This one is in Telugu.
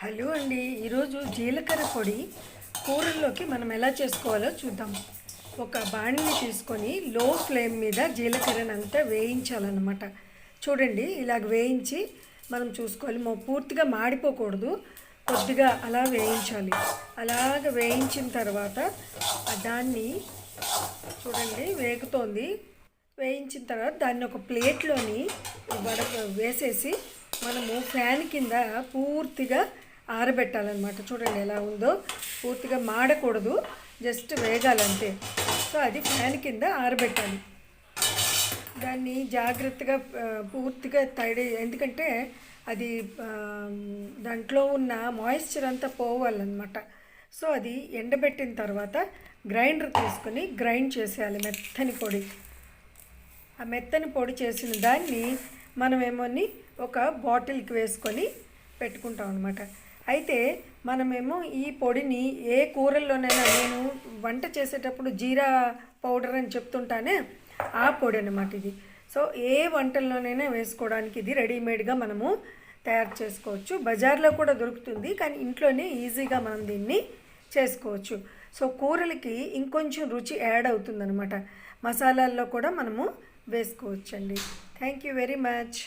హలో అండి. ఈరోజు జీలకర్ర పొడి కూరల్లోకి మనం ఎలా చేసుకోవాలో చూద్దాం. ఒక బాణిని తీసుకొని లో ఫ్లేమ్ మీద జీలకర్రని అంతా వేయించాలన్నమాట. చూడండి ఇలాగ వేయించి మనం చూసుకోవాలి. మా పూర్తిగా మాడిపోకూడదు. కొద్దిగా అలా వేయించాలి. అలాగ వేయించిన తర్వాత దాన్ని చూడండి వేగుతోంది. వేయించిన తర్వాత దాన్ని ఒక ప్లేట్లోని వడ వేసేసి మనము ఫ్యాన్ కింద పూర్తిగా ఆరబెట్టాలన్నమాట. చూడండి ఎలా ఉందో. పూర్తిగా మాడకూడదు. జస్ట్ వేగాలంతే. సో అది ఫ్యాన్ కింద ఆరబెట్టాలి. దాన్ని జాగ్రత్తగా పూర్తిగా తడి ఎందుకంటే అది దాంట్లో ఉన్న మాయిశ్చర్ అంతా పోవాలన్నమాట. సో అది ఎండబెట్టిన తర్వాత గ్రైండర్ తీసుకొని గ్రైండ్ చేసేయాలి మెత్తని పొడి. ఆ మెత్తని పొడి చేసిన దాన్ని మనమేమోని ఒక బాటిల్కి వేసుకొని పెట్టుకుంటాం అనమాట అయితే మనమేమో ఈ పొడిని ఏ కూరల్లోనైనా నేను వంట చేసేటప్పుడు జీరా పౌడర్ అని చెప్తుంటానే ఆ పొడి అనమాట ఇది. సో ఏ వంటల్లోనైనా వేసుకోవడానికి ఇది రెడీమేడ్గా మనము తయారు చేసుకోవచ్చు. బజార్లో కూడా దొరుకుతుంది కానీ ఇంట్లోనే ఈజీగా మనం దీన్ని చేసుకోవచ్చు. సో కూరలకి ఇంకొంచెం రుచి యాడ్ అవుతుందన్నమాట. మసాలాల్లో కూడా మనము వేసుకోవచ్చండి. Thank you very much.